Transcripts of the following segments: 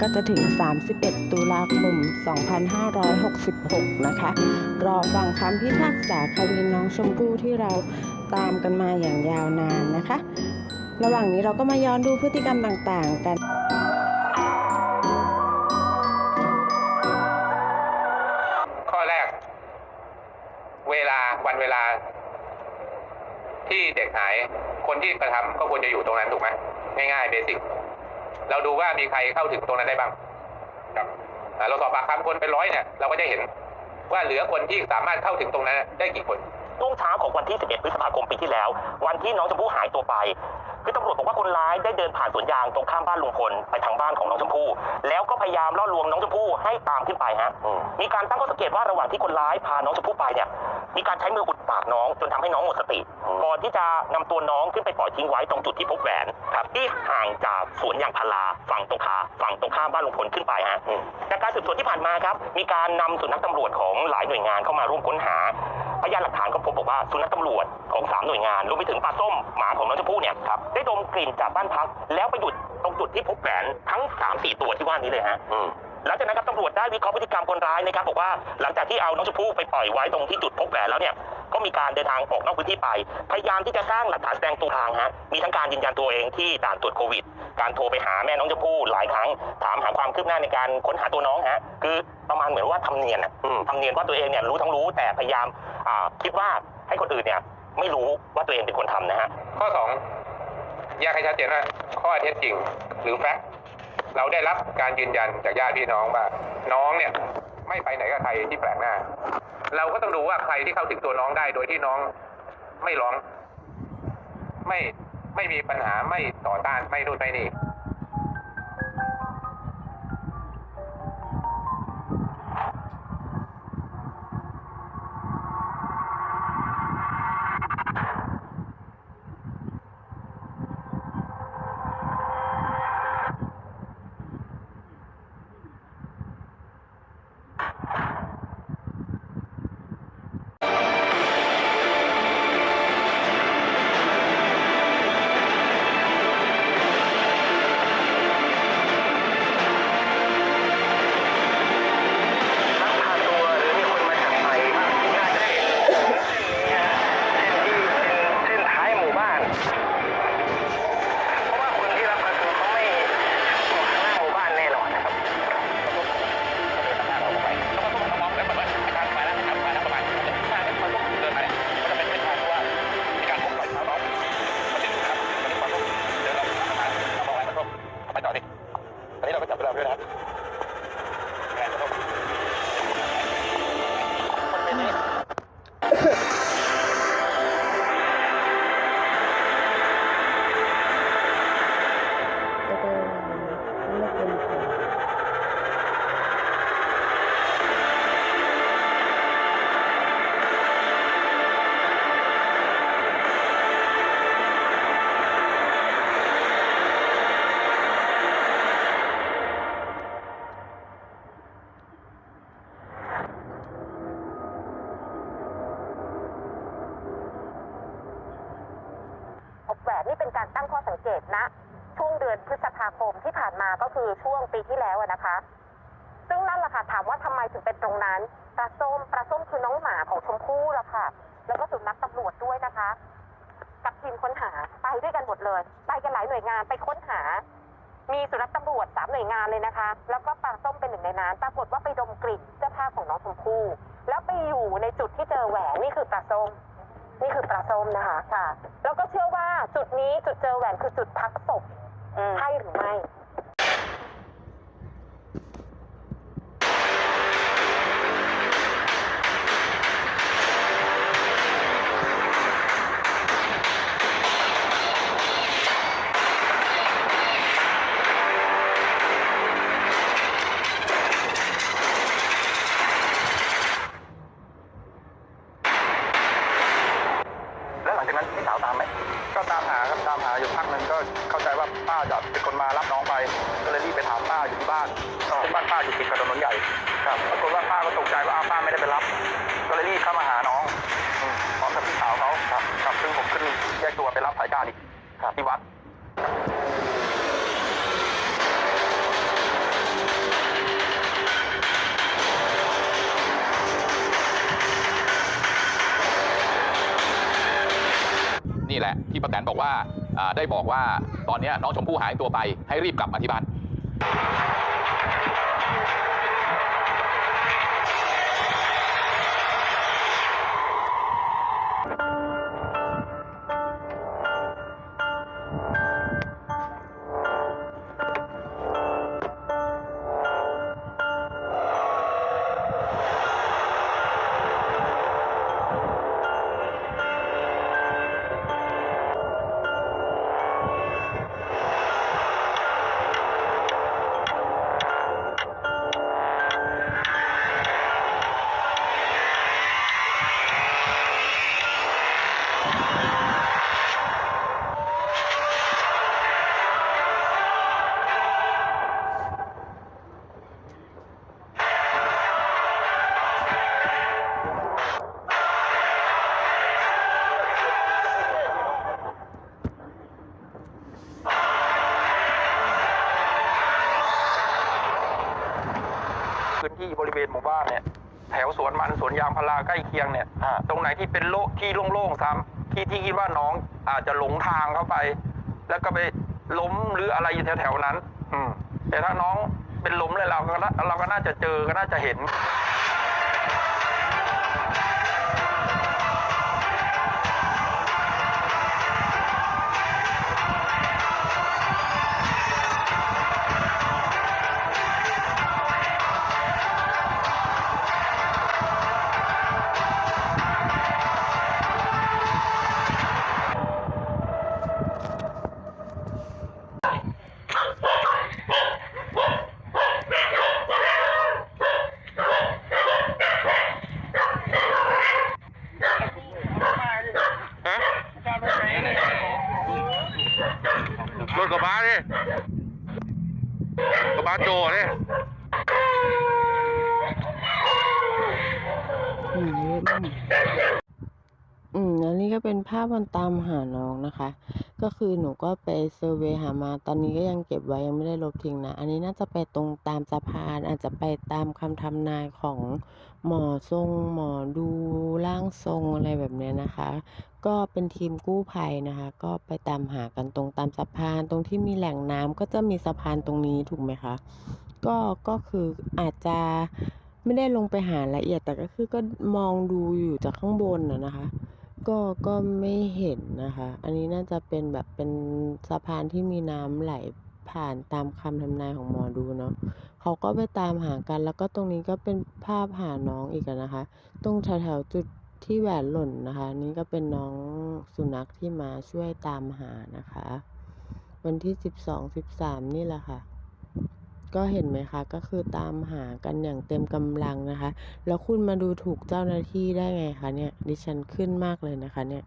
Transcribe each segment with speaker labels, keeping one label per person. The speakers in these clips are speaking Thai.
Speaker 1: ก็จะถึง 31 ตุลาคม 2566 นะคะ รอฟังคำพิพากษาคดีน้องชมพู่ที่เราตามกันมาอย่างยาวนานนะคะ ระหว่างนี้เราก็มาย้อนดูพฤติกรรมต่างๆกัน
Speaker 2: ข้อแรกเวลาวันเวลา ที่เด็กหาย คนที่กระทำก็ควรจะอยู่ตรงนั้นถูกไหมง่ายๆเบสิก เราดูว่ามีใครเข้าถึงตรงนั้นได้บ้างครับอ่าเราสอบปากคำคนเป็นร้อยเนี่ยเราก็จะเห็นว่าเหลือคนที่สามารถเข้าถึงตรงนั้นได้กี่คน
Speaker 3: ช่วงเช้าของวันที่ 11 พฤษภาคมปีที่แล้ว วันที่น้องชมพู่หายตัวไป คือตำรวจบอกว่าคนร้ายได้เดินผ่านสวนยางตรงข้ามบ้านลุงพลไปทางบ้านของน้องชมพู่ แล้วก็พยายามล่อลวงน้องชมพู่ให้ตามขึ้นไปฮะ มีการตั้งข้อสังเกตว่าระหว่างที่คนร้ายพาน้องชมพู่ไปเนี่ย มีการใช้มืออุดปากน้องจนทำให้น้องหมดสติ ก่อนที่จะนำตัวน้องขึ้นไปปล่อยทิ้งไว้ตรงจุดที่พบแหวนครับที่ห่างจากสวนยางพาราฝั่งตรงข้ามฝั่งตรงข้ามบ้านลุงพลขึ้นไปฮะจากการสืบสวนที่ผ่านมาครับ มีการนำสุนัขตำรวจของหลายหน่วยงานเข้ามาร่วมค้นหาพยานหลักฐานก็พบบอกว่าสุนัขตำรวจของสามหน่วยงานรวมไปถึงปลาส้มหมาของน้องชมพู่เนี่ยครับได้ดมกลิ่นจากบ้านพัก แล้วไปหยุดตรงจุดที่พบแหวนทั้งสามสี่ตัวที่ว่านี้เลยฮะ หลังจากนั้นครับตำรวจได้วิเคราะห์พฤติกรรมคนร้ายนะครับบอกว่าหลังจากที่เอาน้องชมพู่ไปปล่อยไว้ตรงที่จุดพบแหวนแล้วเนี่ยก็มีการเดินทางออกนอกพื้นที่ไป พยายามที่จะสร้างหลักฐานแสดงตัวทางฮะมีทั้งการยืนยันตัวเองที่ด่านตรวจโควิด การโทรไปหาแม่น้องชมพู่หลายครั้ง ถามหาความคืบหน้าในการค้นหาตัวน้องฮะคือประมาณเหมือนว่าทำเนียนอะทำเนียนว่าตัวเองเนี่ยรู้ทั้งรู้แต่พยายามคิดว่าให้คนอื่นเนี่ยไม่รู้ว่าตัวเองเป็นคนทำนะฮะ
Speaker 2: ข้อสองแยกให้ชัดเจนว่าข้อเท็จจริง หรือแฟกต์ เราได้รับการยืนยันจากญาติพี่น้องว่าน้องเนี่ยไม่ไปไหนกับใครที่แปลกหน้า เราก็ต้องดูว่าใครที่เข้าถึงตัวน้องได้โดยที่น้องไม่ร้อง ไม่ไม่มีปัญหาไม่ต่อต้านไม่นู่นไม่นี่
Speaker 4: ไม่เป็
Speaker 2: น
Speaker 1: ผล
Speaker 5: พบแหวนนี่เป็นการตั้งข้อสังเกตนะ ช่วงเดือนพฤษภาคมที่ผ่านมาก็คือช่วงปีที่แล้วนะคะ ซึ่งนั่นแหละค่ะถามว่าทำไมถึงเป็นตรงนั้นปลาส้มปลาส้มคือน้องหมาของชมพู่ละค่ะ แล้วก็สุนัขตำรวจด้วยนะคะ กับทีมค้นหาไปด้วยกันหมดเลยไปกันหลายหน่วยงานไปค้นหา มีสุนัขตำรวจสามหน่วยงานเลยนะคะ แล้วก็ปลาส้มเป็นหนึ่งในนั้นปรากฏว่าไปดมกลิ่นเสื้อผ้าของน้องชมพู่แล้วไปอยู่ในจุดที่เจอแหวนนี่คือปลาส้มนี่คือปลาส้มนะคะค่ะ แล้วก็เชื่อว่าจุดนี้จุดเจอแหวนคือจุดพักศพ ใช่หรือไม่
Speaker 4: แล้วหลังจากนั้นพี่สาวตามไหม
Speaker 6: ก็ตามหาครับาป้าจะเป็นคนมารับน้องไป ก็เลยรีบไปถามป้าอยู่ที่บ้านซึ่งบ้านป้าอยู่ติดกับถนนใหญ่ครับปรากฏว่าป้าก็ตกใจว่าอ้าวป้าไม่ได้ไปรับ ก็เลยรีบเข้ามาหาน้องพร้อมกับพี่สาวเขาครับครับซึ่งผมขึ้นแยกตัวไปรับสายการอีกครับที่วัด
Speaker 7: นี่แหละที่ป้าแตนบอกว่าได้บอกว่าตอนนี้น้องชมพู่หายตัวไปให้รีบกลับมาที่บ้าน
Speaker 6: เวณหมู่บ้านเนี่ยแถวสวนมันสวนยางพาราใกล้เคียงเนี่ยตรงไหนที่เป็นโลที่โล่งๆซ้ำที่ที่คิดว่าน้องอาจจะหลงทางเข้าไป แล้วก็ไปล้มหรืออะไรอยู่แถวๆนั้น อืม แต่ถ้าน้องเป็นล้มเลยเราก็น่าเราก็น่าจะเจอก็น่าจะเห็น
Speaker 1: อืมเยอะมากอืมอันนี้ก็เป็นภาพวันตามหาน้องนะคะ ก็คือหนูก็ไปเซอร์เวยหามาตอนนี้ก็ยังเก็บไว้ยังไม่ได้ลบทิ้งนะ อันนี้น่าจะไปตรงตามสะพาน อาจจะไปตามคำทำนายของหมอทรง หมอดูร่างทรงอะไรแบบเนี้ยนะคะ ก็เป็นทีมกู้ภัยนะคะ ก็ไปตามหากันตรงตามสะพาน ตรงที่มีแหล่งน้ำก็จะมีสะพานตรงนี้ถูกไหมคะ ก็ก็คืออาจจะ ไม่ได้ลงไปหาละเอียดแต่ก็คือก็มองดูอยู่จากข้างบนน่ะนะคะ ก็ก็ไม่เห็นนะคะ อันนี้น่าจะเป็นแบบเป็นสะพานที่มีน้ำไหลผ่านตามคำทำนายของหมอดูเนาะเขาก็ไปตามหากันแล้วก็ตรงนี้ก็เป็นภาพหาน้องอีกนะคะ ตรงแถวๆจุดที่แหวนหล่นนะคะ นี่ก็เป็นน้องสุนัขที่มาช่วยตามหานะคะ วันที่สิบสองสิบสามนี่แหละค่ะ ก็เห็นไหมคะ ก็คือตามหากันอย่างเต็มกำลังนะคะ แล้วคุณมาดูถูกเจ้าหน้าที่ได้ไงคะเนี่ย ดิฉันขึ้นมากเลยนะคะเนี่ย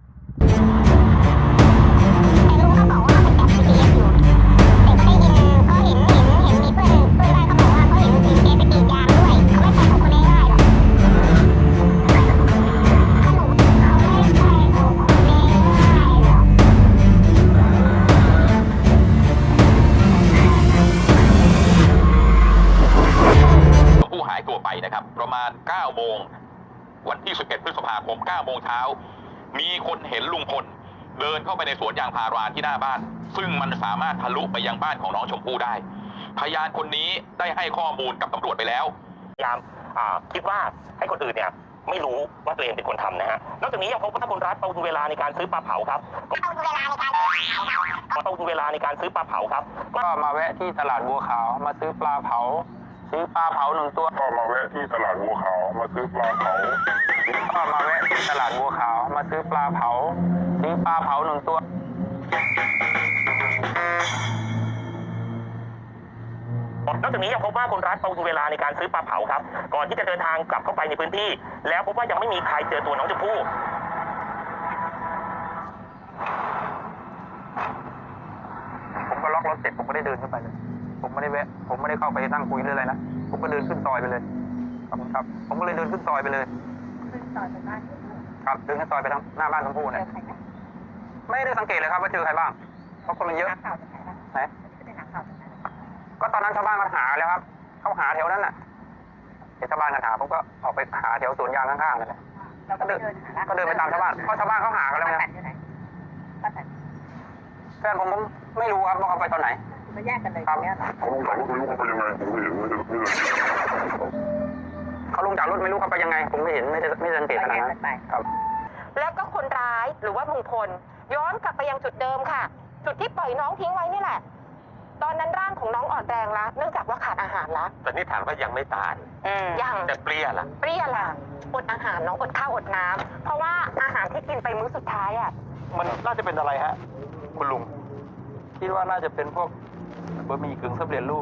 Speaker 7: วันที่ 11 พฤษภาคม 9 โมงเช้า มีคนเห็นลุงพล เดินเข้าไปในสวนยางพาราที่หน้าบ้าน ซึ่งมันสามารถทะลุไปยังบ้านของน้องชมพู่ได้ พยานคนนี้ได้ให้ข้อมูลกับตำรวจไปแล้ว
Speaker 3: พยายามอ่าคิดว่าให้คนอื่นเนี่ยไม่รู้ว่าตัวเองเป็นคนทำนะฮะ นอกจากนี้ยังพบว่าคนร้ายประวิงเวลาในการซื้อปลาเผาครับ
Speaker 8: เอาเวลาในการ
Speaker 3: ประวิงเวลาในการซื้อปลาเผาครับ
Speaker 6: ก็มาแวะที่ตลาดบัวขาวมาซื้อปลาเผา ซื้อปลาเผาหนึ่งตัว
Speaker 9: ก็มาแวะที่ตลาดบัวขาวมาซื้อปลาเผา
Speaker 6: ก็มาแวะที่ตลาดบัวขาวมาซื้อปลาเผา ซื้อปลาเผาหนึ่งตัว
Speaker 3: นอกจากนี้ยังพบว่าคนร้ายประวิงเวลาในการซื้อปลาเผาครับ ก่อนที่จะเดินทางกลับเข้าไปในพื้นที่ แล้วพบว่ายังไม่มีใครเจอตัวน้องชมพู่
Speaker 6: ผมก็ล็อกรถเสร็จผมก็ได้เดินขึ้นไปเลย ผมไม่ได้แวะ ผมไม่ได้เข้าไปนั่งคุยเลยอะไรนะ ผมก็เดินขึ้นซอยไปเลยขอบคุณครับ ผมก็เลยเดินขึ้นซอยไปเลย
Speaker 5: ขึ้นซอยไปบ้าน
Speaker 6: ครับเดินขึ้นซอยไปทางหน้าบ้านชมพู่เนี่ยไม่ได้สังเกตเลยครับว่าเจอใครบ้าง เพราะคนมันเยอะ
Speaker 5: นักข่าวจากไหนล่ะ
Speaker 6: ไหน
Speaker 5: ไม่ได้นักข่าวจากไหน
Speaker 6: ก็ตอนนั้นชาวบ้านมาหาแล้วครับ เขาหาแถวนั้นน่ะเห็นชาวบ้านกันหาผมก็ออกไปหาแถวสวนยางข้างๆนั่นแหละ
Speaker 5: เราก็เดินหาละ
Speaker 6: ก็เดินไปตามชาวบ้านเพราะชาวบ้านเขาหากันแล้วไง
Speaker 5: ป้าแตนอยู่ไหน
Speaker 6: แฟนผมผมไม่รู้ครับว่าเขาไปตอนไหน
Speaker 5: จะแยกกันเลย
Speaker 6: ครับ
Speaker 5: เนี่ย
Speaker 9: เขาลงจากรถไม่รู้เขาไปยังไงผมไม่เห็นไม่ได้ไม่ได้
Speaker 6: เขาลงจากรถไม่รู้เขาไปยังไงผมไม่เห็นไม่ได้ไม่ได้สังเกตขนาดนั้นครับ
Speaker 5: แล้วก็คนร้ายหรือว่าลุงพล ย้อนกลับไปยังจุดเดิมค่ะ จุดที่ปล่อยน้องทิ้งไว้นี่แหละ ตอนนั้นร่างของน้องอ่อนแรงแล้วเนื่องจากว่าขาดอาหารแล้ว
Speaker 3: แต่นี่ถามว่ายังไม่ตาย
Speaker 5: ยัง
Speaker 3: แต่เปรี้ยล่ะ
Speaker 5: เปรี้ยล่ะอดอาหารน้องอดข้าวอดน้ำเพราะว่าอาหารที่กินไปมื้อสุดท้ายอะ
Speaker 6: มันน่าจะเป็นอะไรฮะ คุณลุงคิดว่าน่าจะเป็นพวก บะหมี่กึ่งสำเร็จรูป